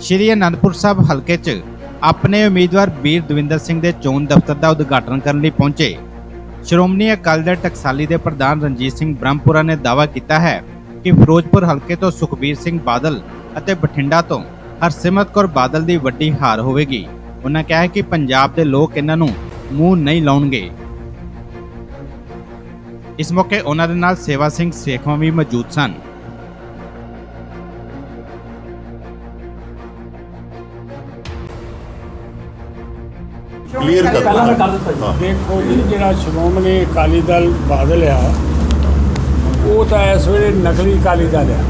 ਸ਼੍ਰੀ ਅਨੰਦਪੁਰ ਸਾਹਿਬ ਹਲਕੇ 'ਚ ਆਪਣੇ ਉਮੀਦਵਾਰ ਵੀਰ ਦਵਿੰਦਰ ਸਿੰਘ ਦੇ ਚੋਣ ਦਫ਼ਤਰ ਦਾ ਉਦਘਾਟਨ ਕਰਨ ਲਈ ਪਹੁੰਚੇ। ਸ਼੍ਰੋਮਣੀ ਅਕਾਲੀ ਦਲ ਟਕਸਾਲੀ ਦੇ ਪ੍ਰਧਾਨ ਰਣਜੀਤ ਸਿੰਘ ਬ੍ਰਹਮਪੁਰਾ ਨੇ ਦਾਅਵਾ ਕੀਤਾ ਹੈ ਕਿ ਫਿਰੋਜ਼ਪੁਰ ਹਲਕੇ ਤੋਂ ਸੁਖਬੀਰ ਸਿੰਘ ਬਾਦਲ ਅਤੇ ਬਠਿੰਡਾ ਤੋਂ ਹਰਸਿਮਰਤ ਕੌਰ ਬਾਦਲ ਦੀ ਵੱਡੀ ਹਾਰ ਹੋਵੇਗੀ। ਉਹਨਾਂ ਕਿਹਾ ਕਿ ਪੰਜਾਬ ਦੇ ਲੋਕ ਇਹਨਾਂ ਨੂੰ ਮੂੰਹ ਨਹੀਂ ਲਾਉਣਗੇ। ਇਸ ਮੌਕੇ ਉਹਨਾਂ ਦੇ ਨਾਲ ਸੇਵਾ ਸਿੰਘ ਸੇਖਵਾਂ ਵੀ ਮੌਜੂਦ ਸਨ। ਕਲੀਅਰ ਕਰ ਪਹਿਲਾਂ ਮੈਂ ਦਿਓ। ਕਰ ਦਿੱਤਾ ਜੀ। ਦੇਖੋ ਜੀ ਜਿਹੜਾ ਸ਼੍ਰੋਮਣੀ ਅਕਾਲੀ ਦਲ ਬਾਦਲ ਆ ਉਹ ਤਾਂ ਇਸ ਵੇਲੇ ਨਕਲੀ ਅਕਾਲੀ ਦਲ ਆ।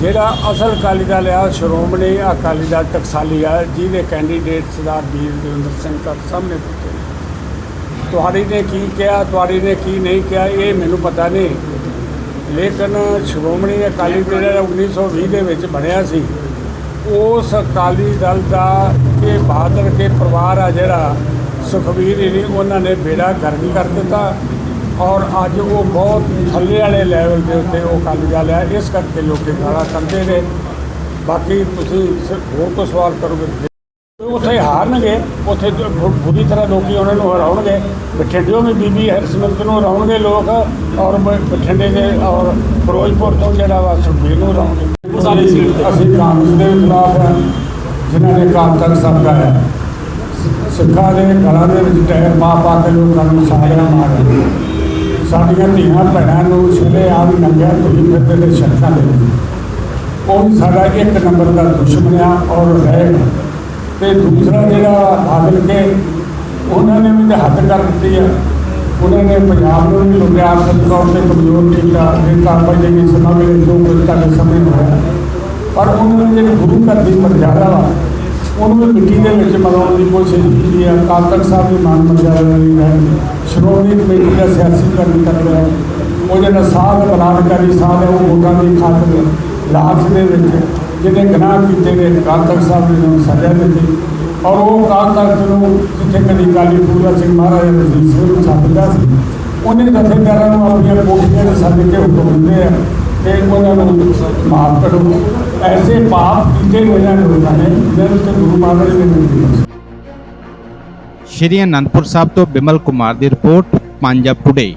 ਜਿਹੜਾ ਅਸਲ ਅਕਾਲੀ ਦਲ ਆ ਸ਼੍ਰੋਮਣੀ ਅਕਾਲੀ ਦਲ ਟਕਸਾਲੀ ਆ ਜਿਹਦੇ ਕੈਂਡੀਡੇਟ ਸਰਦਾਰ ਵੀਰ ਦੇਵਿੰਦਰ ਸਿੰਘ ਤੱਕ ਸਾਹਮਣੇ ਬੈਠੇ ਤੁਹਾਡੀ ਨੇ ਕੀ ਕਿਹਾ ਤੁਹਾਡੀ ਨੇ ਕੀ ਨਹੀਂ ਕਿਹਾ ਇਹ ਮੈਨੂੰ ਪਤਾ ਨਹੀਂ। ਲੇਕਿਨ ਸ਼੍ਰੋਮਣੀ ਅਕਾਲੀ ਦਲ ਜਿਹੜਾ 1920 ਦੇ ਵਿੱਚ ਬਣਿਆ ਸੀ। ਉਸ ਅਕਾਲੀ ਦਲ ਦਾ ਇਹ ਬਹਾਦਰ ਕੇ ਪਰਿਵਾਰ ਆ ਜਿਹੜਾ, ਸੁਖਬੀਰ ਜੀ ਉਹਨਾਂ ਨੇ ਬੇੜਾ ਗਰਕ ਕਰ ਦਿੱਤਾ ਔਰ ਅੱਜ ਉਹ ਬਹੁਤ ਥੱਲੇ ਵਾਲੇ ਲੈਵਲ ਦੇ ਉੱਤੇ ਉਹ ਅਕਾਲੀ ਦਲ ਹੈ ਇਸ ਕਰਕੇ ਲੋਕੀ ਗਾਲਾਂ ਕੱਢਦੇ ਨੇ। ਬਾਕੀ ਤੁਸੀਂ ਸ- ਹੋਰ ਕੋਈ ਸਵਾਲ ਕਰੋਗੇ ਉੱਥੇ ਹਾਰਨਗੇ, ਉੱਥੇ ਬੁਰੀ ਤਰ੍ਹਾਂ ਲੋਕੀ ਉਹਨਾਂ ਨੂੰ ਹਰਾਉਣਗੇ। ਬਠਿੰਡਿਓਂ ਵੀ ਬੀਬੀ ਹਰਸਿਮਰਤ ਨੂੰ ਹਰਾਉਣਗੇ ਲੋਕ ਔਰ ਬਠਿੰਡੇ ਦੇ ਔਰ ਫਿਰੋਜ਼ਪੁਰ ਤੋਂ ਜਿਹੜਾ ਵਾ ਸੁਖਬੀਰ ਨੂੰ ਹਰਾਉਣਗੇ। ਸਾਡੀ ਸੀਟ ਤੇ। ਅਸੀਂ ਕਾਂਗਰਸ ਦੇ ਖਿਲਾਫ ਹਾਂ, ਜਿਨ੍ਹਾਂ ਨੇ ਕਾਲ ਤੱਕ ਸਭ ਹੈ। ਸਿੱਖਾਂ ਦੇ ਗਲਾਂ ਦੇ ਵਿੱਚ ਟਾਇਰ ਪਾ ਪਾ ਕੇ ਲੋਕਾਂ ਨੂੰ ਸਾਰਿਆਂ ਮਾਰਿਆ। ਸਾਡੀਆਂ ਧੀਆਂ ਭੈਣਾਂ ਨੂੰ ਛਿਲੇ ਆਮ ਨੰਗਿਆ ਤੁਸੀਂ ਫਿਰਦੇ ਨੇ ਸੜਕਾਂ ਦੇ ਵਿੱਚ। ਉਹ ਵੀ ਸਾਡਾ ਇੱਕ ਨੰਬਰ ਦਾ ਦੁਸ਼ਮਣ ਆ, ਔਰ ਰਹੇਗਾ ਤੇ ਦੂਸਰਾ ਜਿਹੜਾ ਬਾਦਲ ਕੇ, ਉਹਨਾਂ ਨੇ ਵੀ ਤਾਂ ਹੱਦ ਕਰ ਦਿੱਤੀ ਆ। ਉਹਨਾਂ ਨੇ ਪੰਜਾਬ ਨੂੰ ਵੀ ਲੁੱਟਿਆ ਆਰਥਿਕ ਤੌਰ ਤੇ ਕਮਜ਼ੋਰ ਕੀਤਾ ਇਹ ਕਾਰਪਾ ਜਿਹੜੀ ਸਮਗਲੇ ਜੋ ਕੁਝ ਤੁਹਾਡੇ ਸਾਹਮਣੇ ਹੋਇਆ। ਪਰ ਉਹਨਾਂ ਨੇ ਜਿਹੜੀ ਗੁਰੂ ਘਰ ਦੀ ਮਰਜ਼ਾਦਾ ਵਾ, ਉਹਨੂੰ ਵੀ ਮਿੱਟੀ ਦੇ ਵਿੱਚ ਮਿਲਾਉਣ ਦੀ ਕੋਸ਼ਿਸ਼ ਕੀਤੀ ਹੈ ਕਾਲ ਤੱਕ ਸਾਹਿਬ ਦੀ ਮਾਨ ਮਰਜ਼ਾਦਾ ਨਹੀਂ ਹੈ ਸ਼੍ਰੋਮਣੀ ਕਮੇਟੀ ਦਾ ਸਿਆਸੀਕਰਨ ਕਰ ਰਿਹਾ ਉਹ ਜਿਹੜਾ ਸਾਧ ਬਲਾਤਕਾਰੀ ਸਾਧ ਹੈ, ਉਹ ਵੋਟਾਂ ਦੀ ਖਾਤਰ ਲਾਲਚ ਦੇ ਵਿੱਚ, ਜਿਹਨੇ ਗੁਨਾਹ ਕੀਤੇ ਨੇ, ਕਾਲ ਤੱਕ ਸਾਹਿਬ ਨੇ ਉਹਨੂੰ ਸਜ਼ਾ ਦਿੱਤੀ। ਔਰ ਉਹ ਕਾਲ ਤਖ਼ਤ ਨੂੰ ਜਿੱਥੇ ਕਦੀ ਕਾਲੀ ਪੂਰਾ ਸਿੰਘ ਮਹਾਰਾਜ ਰਣਜੀਤ ਸਿੰਘ ਨੂੰ ਸੱਦਦਾ ਸੀ, ਉਹਨੇ ਜਥੇਦਾਰਾਂ ਨੂੰ ਆਪਣੀਆਂ ਕੋਠੀਆਂ ਦੇ ਸੱਦ ਕੇ ਹੁਕਮ ਦਿੰਦੇ ਆ ਕਿ ਉਹਨਾਂ ਨੂੰ ਮਾਫ ਕਰੋ। ਐਸੇ ਪਾਪ ਕੀਤੇ ਨੇ ਲੋਕਾਂ ਨੇ ਜਿਹਨਾਂ ਤੇ ਗੁਰੂ ਮਹਾਰਾਜ ਨੇ ਨਹੀਂ ਸ਼੍ਰੀ ਅਨੰਦਪੁਰ ਸਾਹਿਬ ਤੋਂ ਬਿਮਲ ਕੁਮਾਰ ਦੀ ਰਿਪੋਰਟ ਪੰਜਾਬ ਟੁਡੇ